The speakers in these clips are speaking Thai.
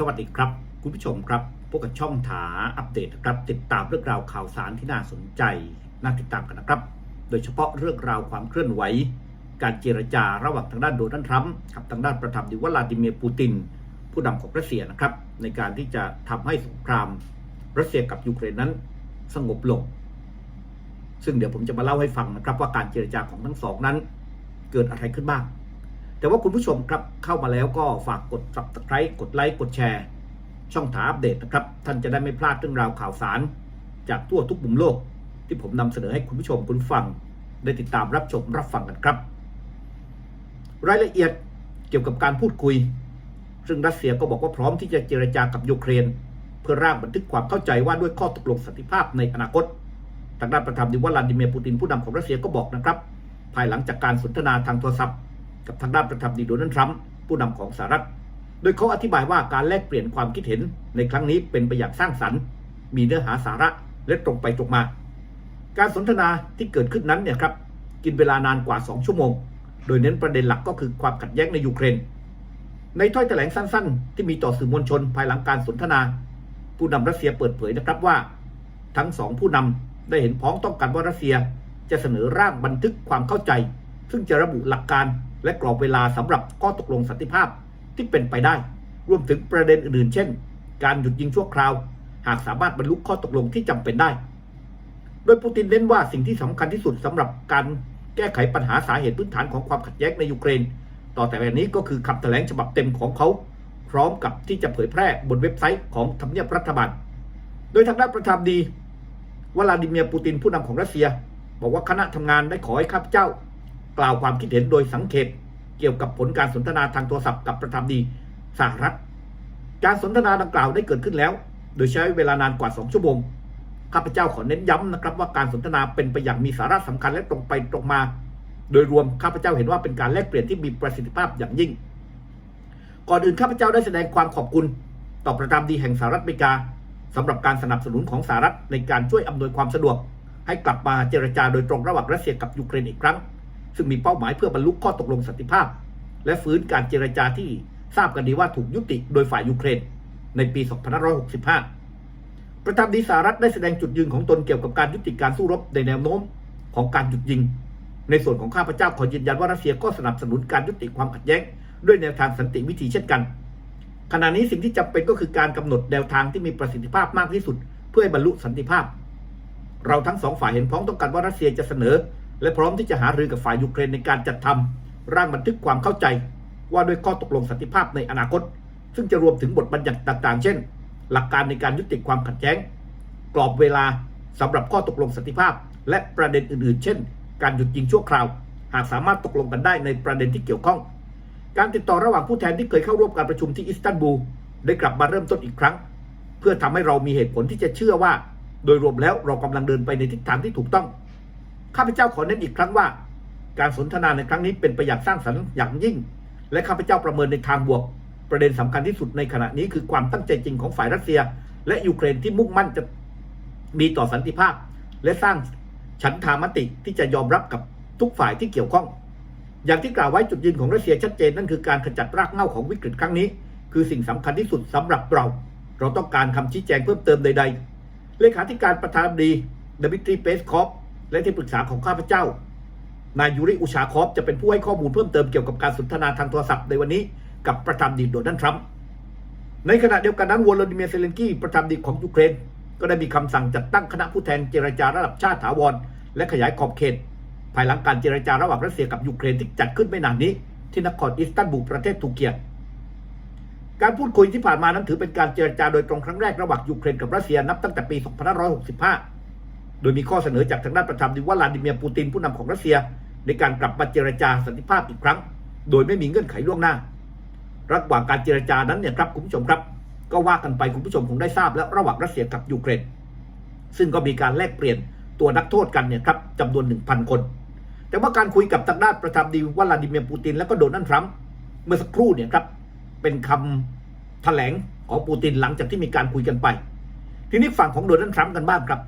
สวัสดีครับ คุณผู้ชมครับพบกับช่องถาอัปเดตนะครับ ติดตามเรื่องราวข่าวสารที่น่าสนใจน่าติดตามกันนะครับ โดยเฉพาะเรื่องราวความเคลื่อนไหว การเจรจาระหว่างทางด้านโดนัลด์ทรัมป์กับทางด้านประธานาธิวลาดิเมียร์ปูติน ผู้นำของรัสเซียนะครับ ในการที่จะทำให้สงครามรัสเซียกับยูเครนนั้นสงบลง ซึ่งเดี๋ยวผมจะมาเล่าให้ฟังนะครับ ว่าการเจรจาของทั้งสองนั้น เกิดอะไรขึ้นบ้าง แต่ว่าคุณผู้ชมครับเข้ามาแล้วก็ฝากกด subscribe กดไลค์กดแชร์ช่องถาอัปเดตนะครับ ท่านจะได้ไม่พลาดเรื่องราวข่าวสาร จากทั่วทุกมุมโลก ที่ผมนำเสนอให้คุณผู้ชมคุณฟัง ได้ติดตามรับชมรับฟังกันครับ รายละเอียดเกี่ยวกับการพูดคุย ซึ่งรัสเซียก็บอกว่าพร้อมที่จะเจรจากับยูเครน เพื่อร่างบันทึกความเข้าใจว่าด้วยข้อตกลงสันติภาพในอนาคตทางด้านประธานาธิบดีวลาดิเมียร์ปูตินผู้นำของรัสเซียก็บอกนะครับ ภายหลังจากการสนทนาทางโทรศัพท์ กับทางด้านประธานาธิบดีโดนัลด์ทรัมป์ผู้นำของสหรัฐ โดยเขาอธิบายว่าการแลกเปลี่ยนความคิดเห็นในครั้งนี้เป็นไปอย่างสร้างสรรค์ มีเนื้อหาสาระและตรงไปตรงมา การสนทนาที่เกิดขึ้นนั้นเนี่ยครับกินเวลานานกว่า 2 ชั่วโมง โดยเน้นประเด็นหลักก็คือความขัดแย้งในยูเครน ในถ้อยแถลงสั้นๆ ที่มีต่อสื่อมวลชนภายหลังการสนทนา ผู้นำรัสเซียเปิดเผยนะครับว่า ทั้งสองผู้นำได้เห็นพ้องต้องกันว่ารัสเซียจะเสนอร่างบันทึกความเข้าใจ ซึ่งจะระบุหลักการ และกรอบเวลาสำหรับข้อตกลงสันติภาพที่เป็นไปได้ รวมถึงประเด็นอื่นๆ เช่น การหยุดยิงชั่วคราว หากสามารถบรรลุข้อตกลงที่จำเป็นได้ โดยปูตินเน้นว่าสิ่งที่สำคัญที่สุดสำหรับการแก้ไขปัญหาสาเหตุพื้นฐานของความขัดแย้งในยูเครน ต่อแต่แบบนี้ก็คือคำแถลงฉบับเต็มของเขา พร้อมกับที่จะเผยแพร่บนเว็บไซต์ของทำเนียบรัฐบาล โดยทางด้านประธานดีวลาดิเมียร์ปูตินผู้นำของรัสเซีย บอกว่าคณะทำงานได้ขอให้ข้าพเจ้า กล่าวความคิดเห็นโดยสังเกตเกี่ยวกับผลการสนทนาทางโทรศัพท์กับประธานดีสหรัฐ การสนทนาดังกล่าวได้เกิดขึ้นแล้ว โดยใช้เวลานานกว่า 2 ชั่วโมง ข้าพเจ้าขอเน้นย้ำนะครับว่าการสนทนาเป็นไปอย่างมีสาระสำคัญและตรงไปตรงมา โดยรวมข้าพเจ้าเห็นว่าเป็นการแลกเปลี่ยนที่มีประสิทธิภาพอย่างยิ่ง ก่อนอื่นข้าพเจ้าได้แสดงความขอบคุณ ต่อประธานดีแห่งสหรัฐอเมริกาสำหรับการสนับสนุนของสหรัฐในการช่วยอำนวยความสะดวก ให้กลับมาเจรจาโดยตรงระหว่างรัสเซียกับยูเครนอีกครั้ง ซึ่งมีเป้าหมายเพื่อบรรลุข้อตกลงสันติภาพ และฟื้นการเจรจาที่ทราบกันดีว่าถูกยุติโดยฝ่ายยูเครน ในปี 2565 ประธานาธิบดีสหรัฐได้แสดงจุดยืนของตนเกี่ยวกับการยุติการสู้รบในแนวโน้มของการหยุดยิง ในส่วนของข้าพเจ้าขอยืนยันว่ารัสเซียก็สนับสนุนการยุติความขัดแย้ง ด้วยแนวทางสันติวิธีเช่นกัน ขณะนี้สิ่งที่จำเป็นก็คือการกำหนดแนวทางที่มีประสิทธิภาพมากที่สุด เพื่อให้บรรลุสันติภาพ เราทั้งสองฝ่ายเห็นพ้องต้องกันว่ารัสเซียจะเสนอ และพร้อมที่จะหารือกับฝ่ายยูเครนในการจัดทำร่างบันทึกความเข้าใจ ว่าด้วยข้อตกลงสันติภาพในอนาคต ซึ่งจะรวมถึงบทบัญญัติต่าง ๆ เช่น หลักการในการยุติความขัดแย้ง กรอบเวลาสำหรับข้อตกลงสันติภาพ และประเด็นอื่น ๆ เช่น การหยุดยิงชั่วคราว หากสามารถตกลงกันได้ในประเด็นที่เกี่ยวข้อง การติดต่อระหว่างผู้แทนที่เคยเข้าร่วมการประชุมที่อิสตันบูลได้กลับมาเริ่มต้นอีกครั้ง เพื่อทำให้เรามีเหตุผลที่จะเชื่อว่า โดยรวมแล้วเรากำลังเดินไปในทิศทางที่ถูกต้อง ข้าพเจ้าขอเน้นอีกครั้งว่า การสนทนาในครั้งนี้เป็นไปอย่างสร้างสรรค์อย่างยิ่ง และข้าพเจ้าประเมินในทางบวก ประเด็นสำคัญที่สุดในขณะนี้คือความตั้งใจจริงของฝ่ายรัสเซีย และยูเครนที่มุ่งมั่นจะมีต่อสันติภาพ และสร้างฉันทามติที่จะยอมรับกับทุกฝ่ายที่เกี่ยวข้อง อย่างที่กล่าวไว้จุดยืนของรัสเซียชัดเจนนั่นคือการขจัดรากเหง้าของวิกฤตครั้งนี้ คือสิ่งสำคัญที่สุดสำหรับเรา เราต้องการคำชี้แจงเพิ่มเติมใด ๆ เลขาธิการประธานาธิบดีดมิทรีเปสคอฟ และที่ปรึกษาของข้าพเจ้านายยูริอุชาคอฟจะเป็นผู้ให้ข้อมูลเพิ่มเติมเกี่ยวกับการสนทนาทางโทรศัพท์ในวันนี้กับประธานาธิบดีโดนัลด์ทรัมป์ในขณะเดียวกันนั้นวลาดิเมียร์เซเลนกี้ประธานาธิบดีของยูเครน ก็ได้มีคำสั่งจัดตั้งคณะผู้แทนเจรจาระดับชาติถาวร และขยายขอบเขต ภายหลังการเจรจาระหว่างรัสเซียกับยูเครนที่จัดขึ้นไม่นานนี้ ที่นครอิสตันบูลประเทศตุรกีการพูดคุยที่ผ่านมานั้นถือเป็นการเจรจาโดยตรงครั้งแรกระหว่างยูเครนกับรัสเซียนับตั้งแต่ปี 2565 โดยมีข้อเสนอจากทางด้านประธานาธิบดีวลาดิเมียร์ปูตินผู้นำของรัสเซีย ในการกลับมาเจรจาสันติภาพอีกครั้ง โดยไม่มีเงื่อนไขล่วงหน้า ระหว่างการเจรจานั้นเนี่ยครับคุณผู้ชมครับ ก็ว่ากันไปคุณผู้ชมคงได้ทราบ แล้วระหว่างรัสเซียกับยูเครน ซึ่งก็มีการแลกเปลี่ยนตัวนักโทษกันเนี่ยครับจำนวน 1,000 คน แต่ว่าการคุยกับทางด้านประธานาธิบดีวลาดิเมียร์ปูติน และก็โดนัลด์ทรัมป์เมื่อสักครู่เนี่ยครับเป็นคำแถลงของปูตินหลังจากที่มีการคุยกันไป ทีนี้ฝั่งของโดนัลด์ทรัมป์กันบ้างครับ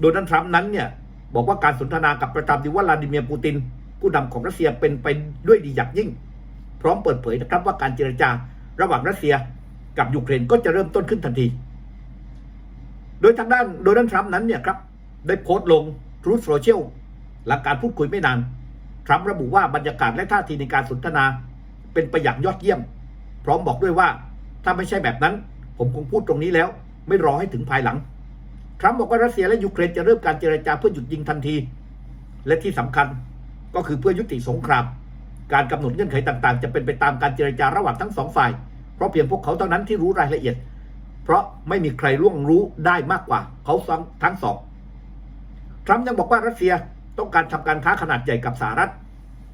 โดนัลด์ทรัมป์นั้นเนี่ยบอกว่าการสนทนากับประธานาธิวลาดิเมียร์ปูติน ผู้นำของรัสเซียเป็นไปด้วยดีอย่างยิ่ง พร้อมเปิดเผยนะครับว่าการเจรจาระหว่างรัสเซียกับยูเครนก็จะเริ่มต้นขึ้นทันที โดยทางด้านโดนัลด์ทรัมป์นั้นเนี่ยครับได้โพสต์ลงทรู t โซเชียลหลังการพูดคุยไม่นาน ทรัมป์ระบุว่าบรรยากาศและท่าทีในการสนทนา เป็นไปอย่างยอดเยี่ยม พร้อมบอกด้วยว่าถ้าไม่ใช่แบบนั้น ผมคงพูดตรงนี้แล้ว ไม่รอให้ถึงภายหลัง ทรัมป์บอกว่ารัสเซียและยูเครนจะเริ่มการเจรจาเพื่อหยุดยิงทันที และที่สำคัญก็คือเพื่อยุติสงคราม การกำหนดเงื่อนไขต่างๆ จะเป็นไปตามการเจรจาระหว่างทั้งสองฝ่าย เพราะเพียงพวกเขาเท่านั้นที่รู้รายละเอียด เพราะไม่มีใครล่วงรู้ได้มากกว่า เขาทั้งสองทรัมป์ยังบอกว่ารัสเซียต้องการทำการค้าขนาดใหญ่กับสหรัฐ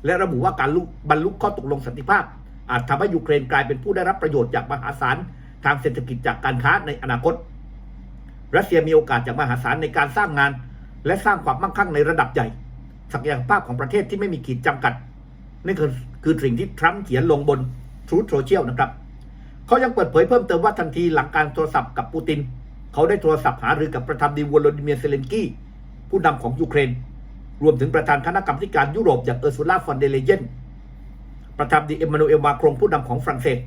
และระบุว่าการบรรลุข้อตกลงสันติภาพ อาจทำให้ยูเครนกลายเป็นผู้ได้รับประโยชน์จากมหาศาลทางเศรษฐกิจจากการค้าในอนาคต รัสเซียมีโอกาสจากมหาศาลในการสร้างงาน และสร้างความมั่งคั่งในระดับใหญ่ ศักยภาพของประเทศที่ไม่มีขีดจำกัดนี่คือคือสิ่งที่ทรัมป์เขียนลงบนทรูโซเชียลนะครับ เขายังเปิดเผยเพิ่มเติมว่าทันทีหลังการโทรศัพท์กับปูติน เขาได้โทรศัพท์หารือกับประธานดีวโลดิเมียร์เซเลนกี้ผู้นำของยูเครน รวมถึงประธานคณะกรรมการยุโรปอย่างเออร์ซูล่าฟอนเดเลเยนประธานดีเอมมานูเอลมาครงผู้นำของฝรั่งเศส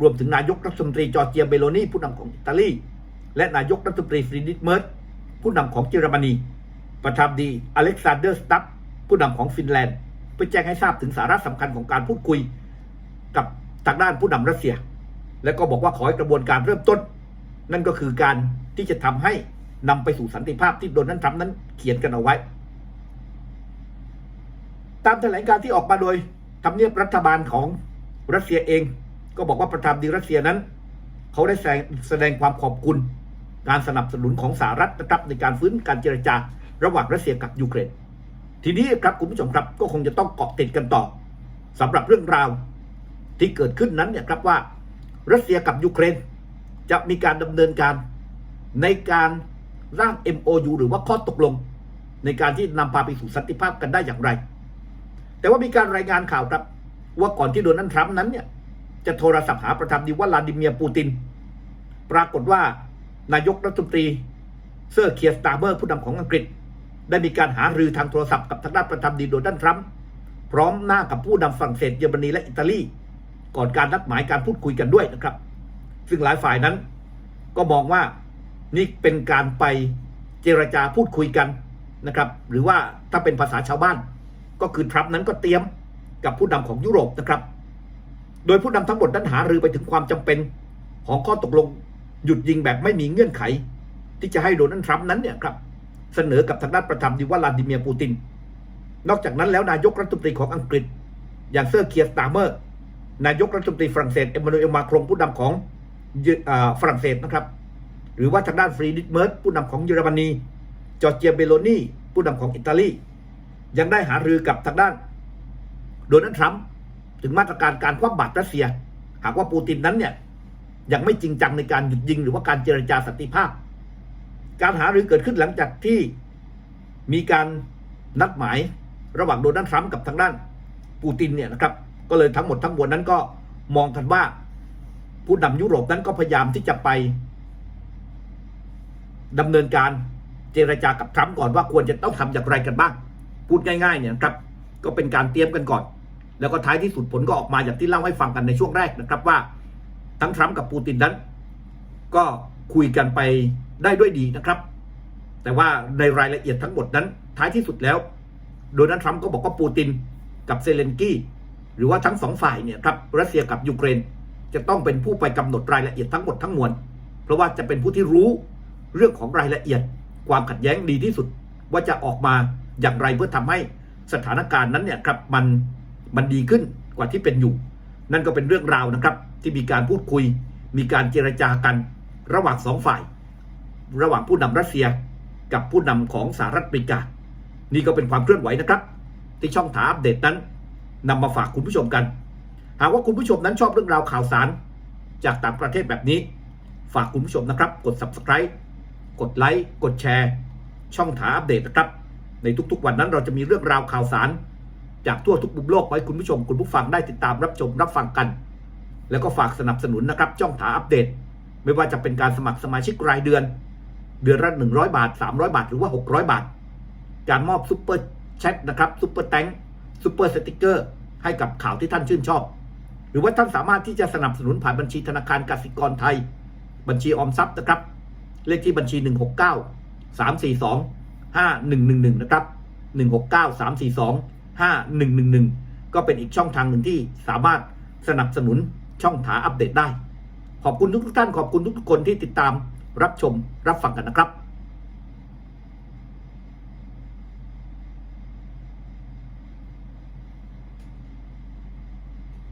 รวมถึงนายกรัฐมนตรีจอร์เจียเบโลนีผู้นำของอิตาลี และนายกรัฐมนตรีฟรีดิชเมิร์ตผู้นำของเยอรมนี ประธานดีอเล็กซานเดอร์สตัฟผู้นำของฟินแลนด์เพื่อแจ้งให้ทราบถึงสาระสำคัญของการพูดคุย กับทางด้านผู้นำรัสเซีย และก็บอกว่าขอให้กระบวนการเริ่มต้น นั่นก็คือการที่จะทำให้นำไปสู่สันติภาพที่โดนัลด์ทรัมป์นั้นเขียนกันเอาไว้ ตามแถลงการที่ออกมาโดยทำเนียบรัฐบาลของรัสเซียเอง ก็บอกว่าประธานดีรัสเซียนั้น เขาได้แสดงความขอบคุณ การสนับสนุนของสหรัฐนะครับในการฟื้นการเจรจาระหว่างรัสเซียกับยูเครน ทีนี้ครับคุณผู้ชมครับก็คงจะต้องเกาะติดกันต่อสำหรับเรื่องราวที่เกิดขึ้นนั้นเนี่ยครับว่ารัสเซียกับยูเครน จะมีการดำเนินการในการร่าง MOU หรือว่าข้อตกลง ในการที่นำพาไปสู่สันติภาพกันได้อย่างไร แต่ว่ามีการรายงานข่าวครับ ว่าก่อนที่โดนัลด์ทรัมป์นั้นเนี่ยจะโทรศัพท์หาประธานาธิบดีวลาดิเมียร์ปูติน ปรากฏว่า นายกรัฐมนตรีเซอร์เคียสตาร์เมอร์ผู้นำของอังกฤษ ได้มีการหารือทางโทรศัพท์กับทางด้านประธานดีโดนัลด์ทรัมป์พร้อมหน้ากับผู้นำฝรั่งเศสเยอรมนีและอิตาลี ก่อนการนัดหมายการพูดคุยกันด้วยนะครับ ซึ่งหลายฝ่ายนั้น ก็มองว่านี่เป็นการไปเจรจาพูดคุยกันนะครับ หรือว่าถ้าเป็นภาษาชาวบ้าน ก็คือทรัมป์นั้นก็เตรียมกับผู้นำของยุโรปนะครับ โดยผู้นำทั้งหมดนั้นหารือไปถึงความจำเป็นของข้อตกลง หยุดยิงแบบไม่มีเงื่อนไข ที่จะให้โดนัลด์ทรัมป์นั้นเนี่ยครับเสนอกับทางด้านประธานาธิบดีวลาดิเมียร์ปูติน นอกจากนั้นแล้วนายกรัฐมนตรีของอังกฤษ อย่างเซอร์เคียร์สตาร์เมอร์ นายกรัฐมนตรีฝรั่งเศสเอมมานูเอลมาครงผู้นำของฝรั่งเศสนะครับ หรือว่าทางด้านฟรีดิชเมิร์ตผู้นำของเยอรมนี จอร์เจียเบโลนีผู้นำของอิตาลี ยังได้หารือกับทางด้านโดนัลด์ทรัมป์ถึงมาตรการการคว่ำบาตรรัสเซีย หากว่าปูตินนั้นเนี่ย ยังไม่จริงจังในการหยุดยิงหรือว่าการเจรจาสันติภาพ การหารือเกิดขึ้นหลังจากที่มีการนัดหมายระหว่างโดนัลด์ทรัมป์กับทางด้านปูตินเนี่ยนะครับ ก็เลยทั้งหมดทั้งมวลนั้นก็มองกันว่า ผู้นำยุโรปนั้นก็พยายามที่จะไปดำเนินการเจรจากับทรัมป์ก่อนว่าควรจะต้องทำอย่างไรกันบ้าง พูดง่ายๆเนี่ยนะครับ ก็เป็นการเตรียมกันก่อน แล้วก็ท้ายที่สุดผลก็ออกมาอย่างที่เล่าให้ฟังกันในช่วงแรกนะครับว่า ทั้งทรัมป์กับปูตินนั้น ก็คุยกันไปได้ด้วยดีนะครับ แต่ว่าในรายละเอียดทั้งหมดนั้น ท้ายที่สุดแล้ว โดนัลด์ทรัมป์ก็บอกว่าปูตินกับเซเลนกี้หรือว่าทั้งสองฝ่ายเนี่ยครับรัสเซียกับยูเครน จะต้องเป็นผู้ไปกำหนดรายละเอียดทั้งหมดทั้งมวลเพราะว่าจะเป็นผู้ที่รู้เรื่องของรายละเอียด ความขัดแย้งดีที่สุด ว่าจะออกมาอย่างไรเพื่อทำให้สถานการณ์นั้นเนี่ยครับมันมันดีขึ้นกว่าที่เป็นอยู่ นั่นก็เป็นเรื่องราวนะครับ ที่มีการพูดคุย มีการเจรจากันระหว่างสองฝ่าย ระหว่างผู้นำรัสเซียกับผู้นำของสหรัฐอเมริกา นี่ก็เป็นความเคลื่อนไหวนะครับ ที่ช่องถามอัปเดตนั้นนำมาฝากคุณผู้ชมกัน หากว่าคุณผู้ชมนั้นชอบเรื่องราวข่าวสาร จากต่างประเทศแบบนี้ ฝากคุณผู้ชมนะครับ กด subscribe กดไลค์กดแชร์ ช่องถามอัปเดตนะครับ ในทุกๆวันนั้นเราจะมีเรื่องราวข่าวสาร จากทั่วทุกมุมโลกไว้คุณผู้ชมคุณผู้ฟังได้ติดตามรับชมรับฟังกัน แล้วก็ฝากสนับสนุนนะครับช่องถาอัปเดต ไม่ว่าจะเป็นการสมัครสมาชิกรายเดือน เดือนละ100 บาท 300 บาท หรือว่า 600 บาท การมอบซุปเปอร์แชทนะครับซุปเปอร์แตงซุปเปอร์สติกเกอร์ให้กับข่าวที่ท่านชื่นชอบ หรือว่าท่านสามารถที่จะสนับสนุนผ่านบัญชีธนาคารกสิกรไทย บัญชีออมทรัพย์นะครับ เลขที่บัญชี 169 342 5111นะครับ169 342 5111 ก็เป็นอีกช่องทางหนึ่งที่สามารถสนับสนุน ช่องถาอัปเดตได้ ขอบคุณทุกท่านขอบคุณทุกคนที่ติดตามรับชมรับฟังกันนะครับ